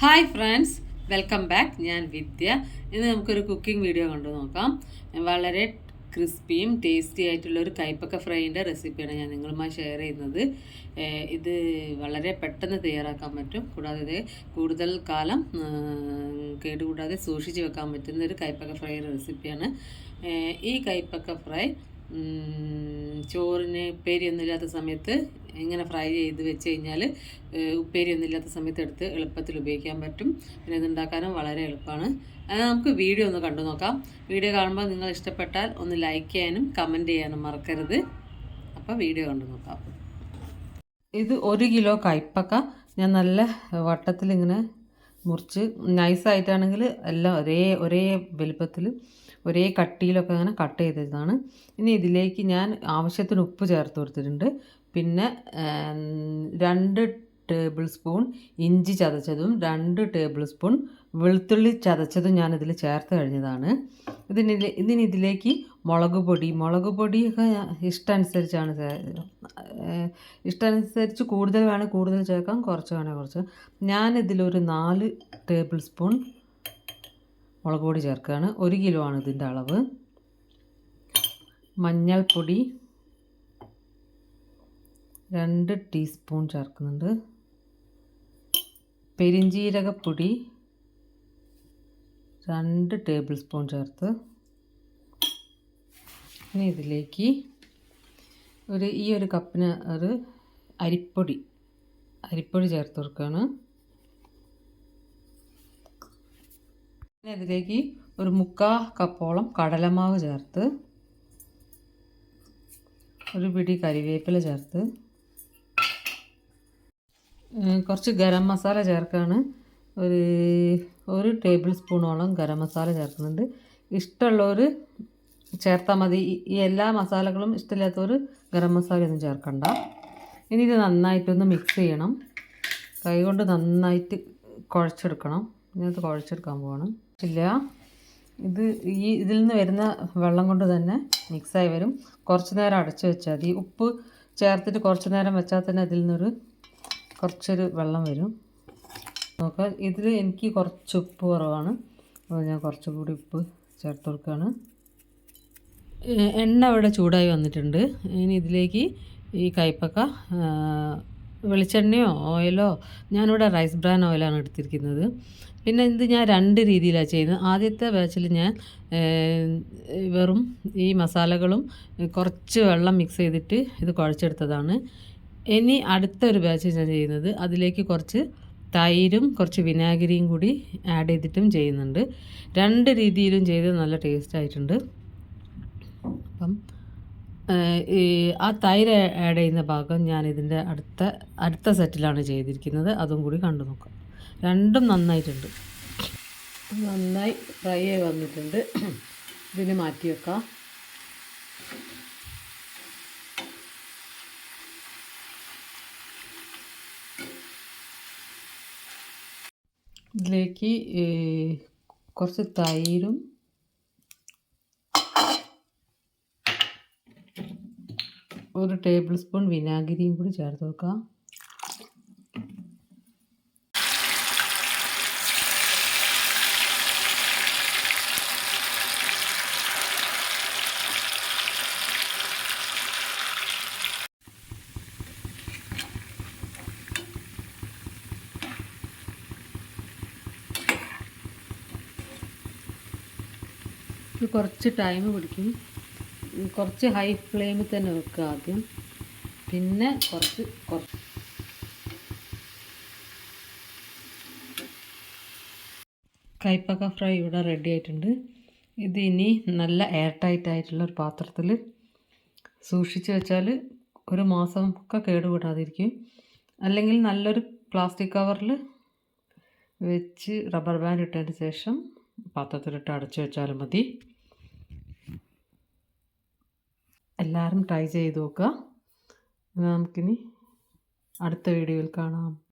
Hi friends welcome back ഞാൻ വിദ്യ. ഇന്ന് നമുക്കൊരു കുക്കിംഗ് വീഡിയോ കണ്ടു നോക്കാം. വളരെ ക്രിസ്പിയും ടേസ്റ്റി ആയിട്ടുള്ള ഒരു കൈപ്പക്ക ഫ്രൈന്റെ റെസിപ്പിയാണ് ഞാൻ നിങ്ങളുമായി ഷെയർ ചെയ്യുന്നത്. ഇത് വളരെ പെട്ടെന്ന് തയ്യാറാക്കാൻ പറ്റും. കൂടാതെ ഇത് കൂടുതൽ കാലം കേടുകൂടാതെ സൂക്ഷിച്ച് വെക്കാൻ പറ്റുന്ന ഒരു കൈപ്പക്ക ഫ്രൈയുടെ റെസിപ്പിയാണ് ഈ കൈപ്പക്ക ഫ്രൈ ചോറിന് പേരിയൊന്നുമില്ലാത്ത സമയത്ത് ഇങ്ങനെ ഫ്രൈ ചെയ്ത് വെച്ച് കഴിഞ്ഞാൽ ഉപ്പേരിയൊന്നും ഇല്ലാത്ത സമയത്ത് എടുത്ത് എളുപ്പത്തിൽ ഉപയോഗിക്കാൻ പറ്റും. പിന്നെ ഇത് ഉണ്ടാക്കാനും വളരെ എളുപ്പമാണ്. അത് നമുക്ക് വീഡിയോ ഒന്ന് കണ്ടു നോക്കാം. വീഡിയോ കാണുമ്പോൾ നിങ്ങൾ ഇഷ്ടപ്പെട്ടാൽ ഒന്ന് ലൈക്ക് ചെയ്യാനും കമന്റ് ചെയ്യാനും മറക്കരുത്. അപ്പോൾ വീഡിയോ കണ്ടു നോക്കാം. ഇത് ഒരു കിലോ കയ്പ്പക്ക ഞാൻ നല്ല വട്ടത്തിൽ ഇങ്ങനെ മുറിച്ച് നൈസായിട്ടാണെങ്കിൽ എല്ലാം ഒരേ ഒരേ വലുപ്പത്തിൽ ഒരേ കട്ടിയിലൊക്കെ അങ്ങനെ കട്ട് ചെയ്തതാണ്. ഇനി ഇതിലേക്ക് ഞാൻ ആവശ്യത്തിന് ഉപ്പ് ചേർത്ത് കൊടുത്തിട്ടുണ്ട്. പിന്നെ രണ്ട് ടേബിൾ സ്പൂൺ ഇഞ്ചി ചതച്ചതും രണ്ട് ടേബിൾ സ്പൂൺ വെളുത്തുള്ളി ചതച്ചതും ഞാൻ ഇതിൽ ചേർത്ത് കഴിഞ്ഞതാണ്. ഇതിന് ഇതിന് ഇതിലേക്ക് മുളക് പൊടി മുളക് പൊടിയൊക്കെ ഇഷ്ടമനുസരിച്ചാണ് ഇഷ്ടമനുസരിച്ച് കൂടുതൽ വേണേൽ കൂടുതൽ ചേർക്കാം കുറച്ച് വേണേൽ കുറച്ച്. ഞാനിതിലൊരു നാല് ടേബിൾ സ്പൂൺ മുളക് പൊടി ചേർക്കുകയാണ് ഒരു കിലോ ആണ് ഇതിന്റെ അളവ്. മഞ്ഞൾപ്പൊടി രണ്ട് ടീസ്പൂൺ ചേർക്കുന്നുണ്ട്. പെരിഞ്ജീരകപ്പൊടി രണ്ട് ടേബിൾ സ്പൂൺ ചേർത്ത് ഇനി ഇതിലേക്ക് ഒരു ഈ ഒരു കപ്പിന് ഒരു അരിപ്പൊടി അരിപ്പൊടി ചേർത്ത് കൊടുക്കുകയാണ്. പിന്നെ ഇതിലേക്ക് ഒരു മുക്കാ കപ്പോളം കടലമാവ് ചേർത്ത് ഒരു പിടി കരിവേപ്പില ചേർത്ത് കുറച്ച് ഗരം മസാല ചേർക്കാണ്. ഒരു ഒരു ടേബിൾ സ്പൂണോളം ഗരം മസാല ചേർക്കുന്നുണ്ട്. ഇഷ്ടമുള്ളവർ ചേർത്താൽ മതി. ഈ- എല്ലാ മസാലകളും ഇഷ്ടമില്ലാത്തവർ ഗരം മസാല ഒന്നും ചേർക്കണ്ട. ഇനി ഇത് നന്നായിട്ടൊന്ന് മിക്സ് ചെയ്യണം. കൈകൊണ്ട് നന്നായിട്ട് കുഴച്ചെടുക്കണം. ഇതിനകത്ത് കുഴച്ചെടുക്കാൻ പോവാണ്. ഇല്ല. ഇത് ഈ ഇതിൽ നിന്ന് വരുന്ന വെള്ളം കൊണ്ട് തന്നെ മിക്സായി വരും. കുറച്ച് നേരം അടച്ചു വെച്ചാൽ മതി. ഉപ്പ് ചേർത്തിട്ട് കുറച്ച് നേരം വെച്ചാൽ തന്നെ ഇതിൽ നിന്നൊരു കുറച്ചൊരു വെള്ളം വരും. നോക്കാം ഇതിൽ എനിക്ക് കുറച്ച് ഉപ്പ് കുറവാണ്. അപ്പോൾ ഞാൻ കുറച്ചുകൂടി ഉപ്പ് ചേർത്ത് കൊടുക്കുകയാണ്. എണ്ണ ഇവിടെ ചൂടായി വന്നിട്ടുണ്ട്. ഇനി ഇതിലേക്ക് ഈ കയ്പ്പക്ക വെളിച്ചെണ്ണയോ ഓയിലോ? ഞാനിവിടെ റൈസ് ബ്രാൻ ഓയിലാണ് എടുത്തിരിക്കുന്നത്. പിന്നെ ഇത് ഞാൻ രണ്ട് രീതിയിലാണ് ചെയ്യുന്നത്. ആദ്യത്തെ ബാച്ചിൽ ഞാൻ വെറും ഈ മസാലകളും കുറച്ച് വെള്ളം മിക്സ് ചെയ്തിട്ട് ഇത് കുഴച്ചെടുത്തതാണ്. ഇനി അടുത്തൊരു ബാച്ച് ഞാൻ ചെയ്യുന്നത് അതിലേക്ക് കുറച്ച് തൈരും കുറച്ച് വിനാഗിരിയും കൂടി ആഡ് ചെയ്തിട്ടും ചെയ്യുന്നുണ്ട്. രണ്ട് രീതിയിലും ചെയ്ത് നല്ല ടേസ്റ്റ് ആയിട്ടുണ്ട്. അപ്പം ഈ ആ തൈര് ആഡ് ചെയ്യുന്ന ഭാഗം ഞാൻ ഇതിന്റെ അടുത്ത അടുത്ത സെറ്റിലാണ് ചെയ്തിരിക്കുന്നത്. അതും കൂടി കണ്ടു നോക്കാം. രണ്ടും നന്നായിട്ടുണ്ട്. നന്നായി ഫ്രൈ ആയി വന്നിട്ടുണ്ട്. ഇതിന് മാറ്റി വെക്കാം. ഇതിലേക്ക് കുറച്ച് തൈരും ഒരു ടേബിൾ സ്പൂൺ വിനാഗിരിയും കൂടി ചേർത്ത് വെക്കാം. ഇത് കുറച്ച് ടൈം പിടിക്കും. കുറച്ച് ഹൈ ഫ്ലെയിമിൽ തന്നെ വെക്കുക ആദ്യം. പിന്നെ കുറച്ച് കുറച്ച് കൈപ്പക്ക ഫ്രൈ ഇവിടെ റെഡി ആയിട്ടുണ്ട്. ഇത് ഇനി നല്ല എയർ ടൈറ്റ് ആയിട്ടുള്ള ഒരു പാത്രത്തിൽ സൂക്ഷിച്ച് വെച്ചാൽ ഒരു മാസം ഒക്കെ കേടുപെടാതിരിക്കും. അല്ലെങ്കിൽ നല്ലൊരു പ്ലാസ്റ്റിക് കവറിൽ വെച്ച് റബ്ബർ ബാൻഡ് ഇട്ടതിന് ശേഷം പാത്രത്തിലിട്ട് അടച്ചു വെച്ചാലും മതി. എല്ലാവരും ട്രൈ ചെയ്ത് നോക്കുക. നമുക്കിനി അടുത്ത വീഡിയോയിൽ കാണാം.